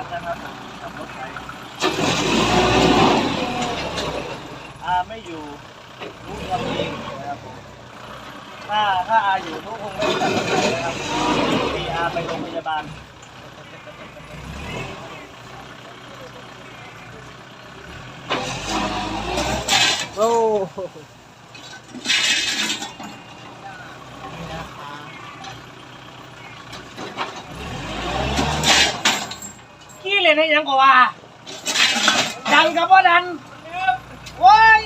รักนะครับขับรถไปอาไม่อยู่รู้ทำเองนะครับผมถ้าถ้าอาอยู่รู้คงไม่ขับรถไปนะครับมีอาไปโรงพยาบาลโอ้โห ขี้เล ยังกว่า ดังกับว่าดันโว้ย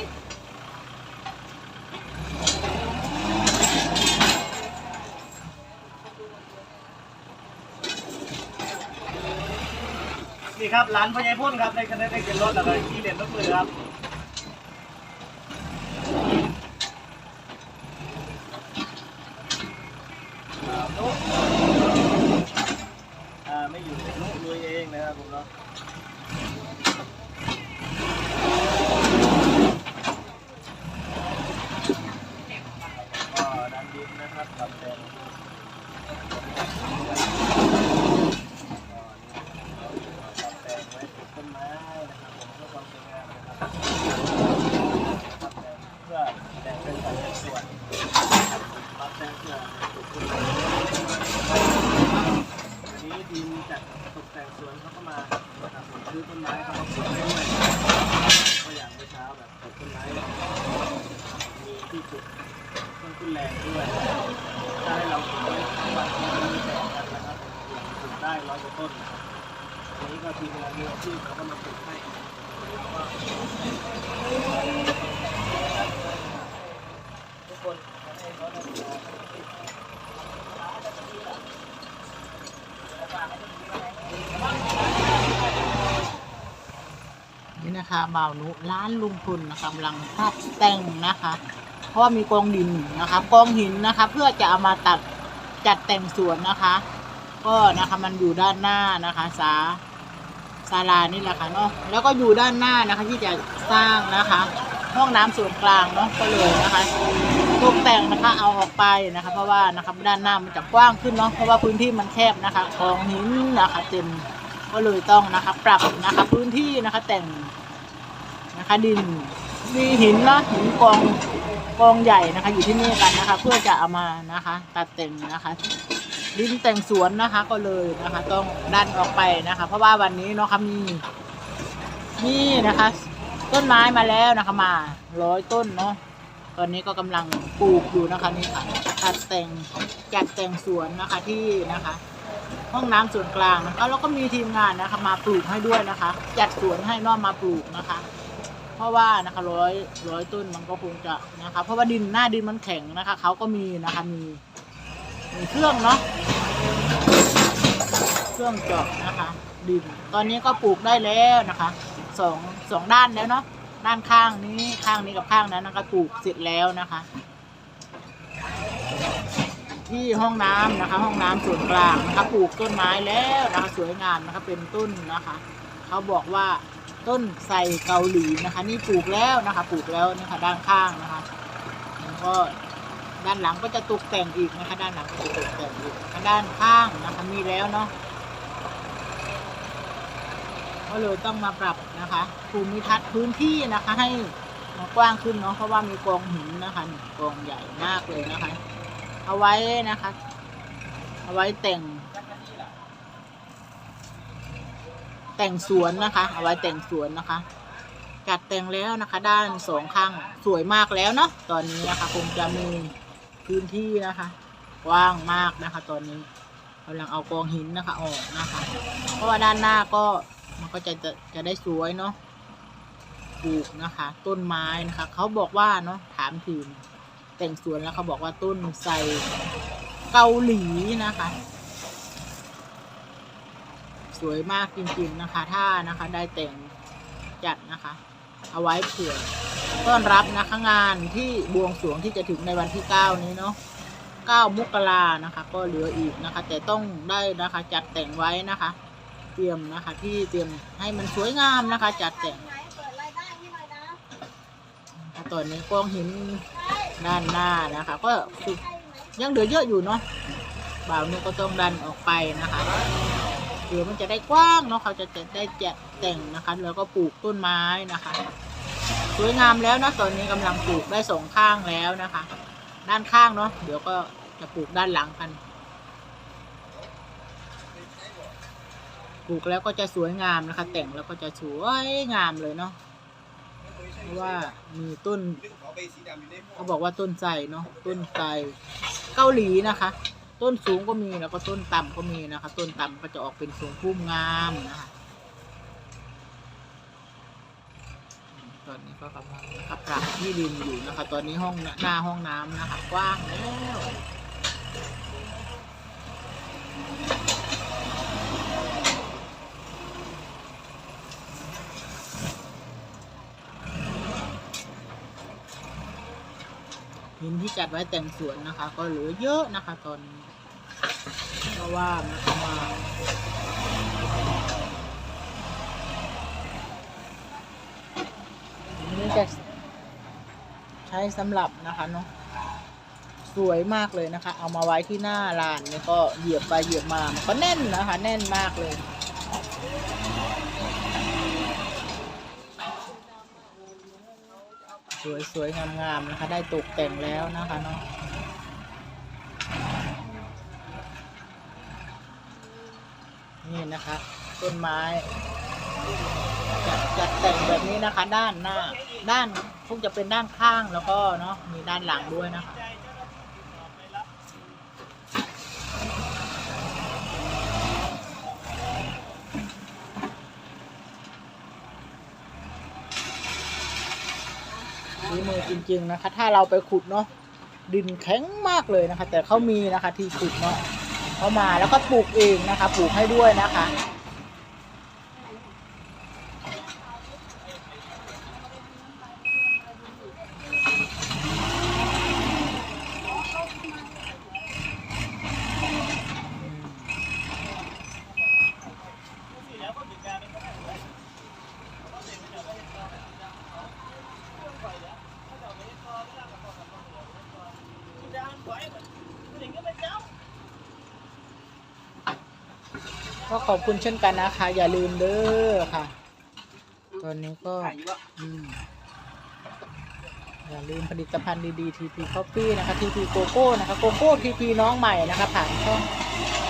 นี่ครับร้านพญายพ่นครับในคณะได้เกินรถอะไรขี้เหรียญรถมือครับอ่านุอ่าไม่ อยู่นุลุยเองนะครับผมเนาะ ก็ดันดินนะครับทำเป็นทำแปลงไว้ปลูกต้นไม้นะครับผมเพื่อความสวยงามนะครับทำแปลงเพื่อแบ่งเป็นสัดส่วนทำแปลงเพื่อปลูกต้นไม้อันนี้ดิน จากตกแต่งสวนเขาก็มานะครับผมซื้อต้นไม้เขามาปลูกให้ด้วยก็อย่างเมื่อเช้าแบบปลูกต้นไม้มีที่จุดต้นทุนแรงด้วยถ้าให้เราปลูกไว้ทั้งวันมันมีแตกกันนะครับอย่างปลูกได้ร้อยกว่าต้นนะครับอันนี้ก็ทีมงานมือาชีพเขาก็มาปลูกให้ทุกคนให้เขาได้ นี่ะคะบ่าวนุร้านลุงพลนะคะกำลังตัดแต่งนะคะ เพราะว่ามีกองดินนะคะกองหินนะคะ เพื่อจะเอามาตัดจัดแต่งสวนนะคะ ก็นะคะมันอยู่ด้านหน้านะคะสาศาลานี่แหละค่ะเนาะแล้วก็อยู่ด้านหน้านะคะที่จะสร้างนะคะ ห้องน้ำส่วนกลางเนาะก็เลยนะคะตกแต่งนะคะเอาออกไปนะคะ เพราะว่านะคะด้านหน้ามันจะกว้างขึ้นเนาะเพราะว่าพื้นที่มันแคบนะคะกองหินนะคะเต็มก็เลยต้องนะคะ ปรับนะคะพื้นที่นะคะแต่ง นะคะ ดินมีหินเนาะหินกองกองใหญ่นะคะ อยู่ที่นี่กันนะคะ เพื่อจะเอามานะคะ ตัดแต่งนะคะ ดินแต่งสวนนะคะก็เลยนะคะ ต้องดันออกไปนะคะ เพราะว่าวันนี้เนาะค่ะมีนี่นะคะ ต้นไม้มาแล้วนะคะมาร้อยต้นเนาะตอนนี้ก็กำลังปลูกอยู่นะคะนี่ค่ะตัดแต่งจัดแต่งสวนนะคะที่นะคะ ห้องน้ำส่วนกลางนะคะแล้วก็มีทีมงานนะคะ มาปลูกให้ด้วยนะคะ จัดสวนให้เนอกมาปลูกนะคะ เพราะว่านะคะร้อยร้อยต้นมันก็คงจะนะคะ เพราะว่าดินหน้าดินมันแข็งนะคะเขาก็มีนะคะมีมีเครื่องเนาะเครื่องเจาะนะคะ ดิน ตอนนี้ก็ปลูกได้แล้วนะคะสองสองด้านแล้วเนาะด้านข้างนี้ข้างนี้กับข้างนั้นนะคะปลูกเสร็จแล้วนะคะ ที่ห้องน้ำนะคะ ห้องน้ำส่วนกลางนะคะ ปลูกต้นไม้แล้วนะคะ สวยงามนะคะเป็นต้นนะคะเขาบอกว่า ต้นไทรเกาหลีนะคะ นี่ปลูกแล้วนะคะ ปลูกแล้วนะคะด้านข้างนะคะแล้วก็ด้านหลังก็จะตกแต่งอีกนะคะ ด้านหลังก็จะตกแต่งอีกด้านข้างนะคะมีแล้วเนาะก็เลยต้องมาปรับนะคะภูมิทัศน์พื้นที่นะคะ ให้มันกว้างขึ้นเนาะเพราะว่ามีกองหินนะคะกองใหญ่มากเลยนะคะ เอาไว้นะคะ เอาไว้แต่ง แต่งสวนนะคะ เอาไว้แต่งสวนนะคะ จัดแต่งแล้วนะคะ ด้านสองข้างสวยมากแล้วเนาะตอนนี้นะคะ คงจะมีพื้นที่นะคะกว้างมากนะคะ ตอนนี้กำลังเอากองหินนะคะออกนะคะ เพราะว่าด้านหน้าก็มันก็จะจะจะได้สวยเนาะปลูกนะคะ ต้นไม้นะคะ เขาบอกว่าเนาะถามถึงแต่งสวนแล้วเขาบอกว่าต้นไทรเกาหลีนะคะ วยมากจริงๆนะคะ ถ้านะคะได้แต่งจัดนะคะ เอาไว้เผื่อต้อนรับนะคะงานที่บวงสรวงที่จะถึงในวันที่เก้านี้เนาะเก้ามกรานะคะ ก็เหลืออีกนะคะ แต่ต้องได้นะคะจัดแต่งไว้นะคะ เตรียมนะคะ ที่เตรียมให้มันสวยงามนะคะ จัดแต่งไหนให้หน่อยนะนะคะตอนนี้กองหินด้านหน้านะคะ ก็ยังเหลือเยอะอยู่เนาะบ่าวนุก็ต้องดันออกไปนะคะ เกรือมันจะได้กว้างเนาะเขาจะได้แจะแต่งนะคะ แล้วก็ปลูกต้นไม้นะคะ สวยงามแล้วนะตอนนี้กำลังปลูกได้สองข้างแล้วนะคะ ด้านข้างเนาะเดี๋ยวก็จะปลูกด้านหลังกันปลูกแล้วก็จะสวยงามนะคะ แต่งแล้วก็จะสวยงามเลยเนาะเพราะว่ามีต้นเขาบอกว่าต้นไทรเนาะต้นไทรเกาหลีนะคะ ต้นสูงก็มีแล้วก็ต้นต่ำก็มีนะคะ ต้นต่ำก็จะออกเป็นสูงพุ่มงามนะคะตอนนี้ก็กำลังนะคะปรับที่ดินอยู่นะคะ ตอนนี้ห้องหน้าห้องน้ำนะคะ กว้างแล้ว หินที่จัดไว้แต่งสวนนะคะ ก็เหลือเยอะนะคะ ตอนนี้เพราะว่ามันเข้ามาอันนี้จะใช้สำหรับนะคะเนาะสวยมากเลยนะคะ เอามาไว้ที่หน้าร้านนี่ก็เหยียบไปเหยียบมามันก็แน่นนะคะ แน่นมากเลย สวยๆ งามๆ นะคะ ได้ตกแต่งแล้วนะคะเนาะนี่นะคะต้นไม้จัดจัดแต่งแบบนี้นะคะ ด้านหน้า ด้านคงจะเป็นด้านข้างแล้วก็เนาะมีด้านหลังด้วยนะคะ มือจริง ๆนะคะ ถ้าเราไปขุดเนาะดินแข็งมากเลยนะคะ แต่เขามีนะคะที่ขุดเนาะเขามาแล้วก็ปลูกเองนะคะ ปลูกให้ด้วยนะคะ ก็ขอบคุณเช่นกันนะคะ อย่าลืมเด้อค่ะ ตอนนี้ก็อืมอย่าลืมผลิตภัณฑ์ดีๆ TP Coffee นะคะ TP Coco นะคะโกโก้ TP น้องใหม่นะคะ ผ่านช่อง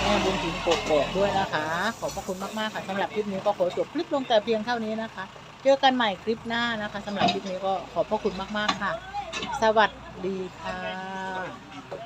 แม่บุญถิ่นโกโก้ด้วยนะคะ ขอบพระคุณมากๆค่ะสำหรับคลิปนี้ก็ขอจบคลิปลงแต่เพียงเท่านี้นะคะ เจอกันใหม่คลิปหน้านะคะสำหรับคลิปนี้ก็ขอบพระคุณมากๆค่ะ สวัสดีค่ะ